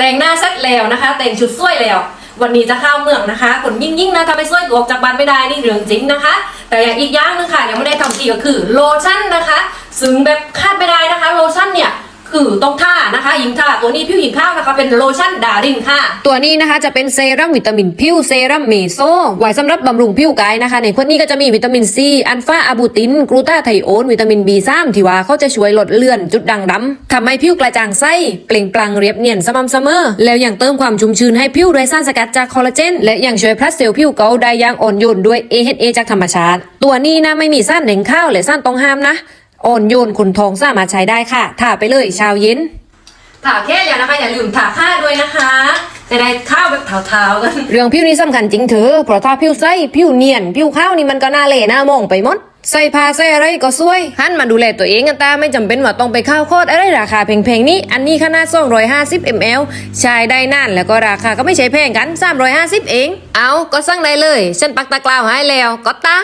แต่งหน้าเสร็จแล้วนะคะ แต่งชุดสวยแล้ว วันนี้จะเข้าเมืองนะคะคนยิ่งยิ่งๆนะทำไปสวยออกจากบ้านไม่ได้นี่เรื่องจริงนะคะ แต่อย่างอีกอย่างหนึงค่ะยังไม่ได้ทำทีก็คือโลชั่นนะคะ ซึ่งแบบคาดไม่ได้นะคะ โลชั่นเนี่ยคือต้องทา นะคะหญิงท่าตัวนี้ผิวหญิงข้าวนะคะเป็นโลชั่นดารินค่ะ ตัวนี้นะคะจะเป็นเซรั่มวิตามินผิวเซรั่มเมโซไว้สำหรับบำรุงผิวกายนะคะ ในขวดนี้ก็จะมีวิตามินซีอัลฟาอะบูตินกลูตาไทโอนวิตามิน B3 ที่ว่าเขาจะช่วยลดเลือนจุดด่างดำทำให้ผิวกระจ่างใสเปล่งปลั่งเรียบเนียนสม่ำเสมอ แล้วยังเติมความชุ่มชื้นให้ผิวด้วยสารสกัดจากคอลลาเจนและยังช่วยพลัสเซลล์ผิวเกาได้อย่างอ่อนโยนด้วย AHA จากธรรมชาติ ตัวนี้นะไม่มีสารเหน่งข้าวและสารต้องห้ามนะอ่อนโยนคุณทองสามารถใช้ได้ค่ะทาไปเลยเช้าเย็น ถาแค่แล้วนะคะอย่าลืมถาค่าด้วยนะคะจะได้ข้าวแบบเทาๆกัน เรื่องผิวนี่สำคัญจริงเถอะเพราะถ้าผิวใสผิวเนียนผิวข้าวนี่มันก็น่าเละน่ามองไปหมดใส่ผ้าใส่อะไรก็สวยหันมาดูแลตัวเองกันตาไม่จำเป็นว่าต้องไปข้าวโคตรอะไรราคาแพงๆนี้ อันนี้ขนาด250 ml ใช้ได้นานแล้วก็ราคาก็ไม่ใช่แพงกัน 350 เอง เอาก็สั่งได้เลย ฉันปักตะกร้าวให้แล้วก็ตา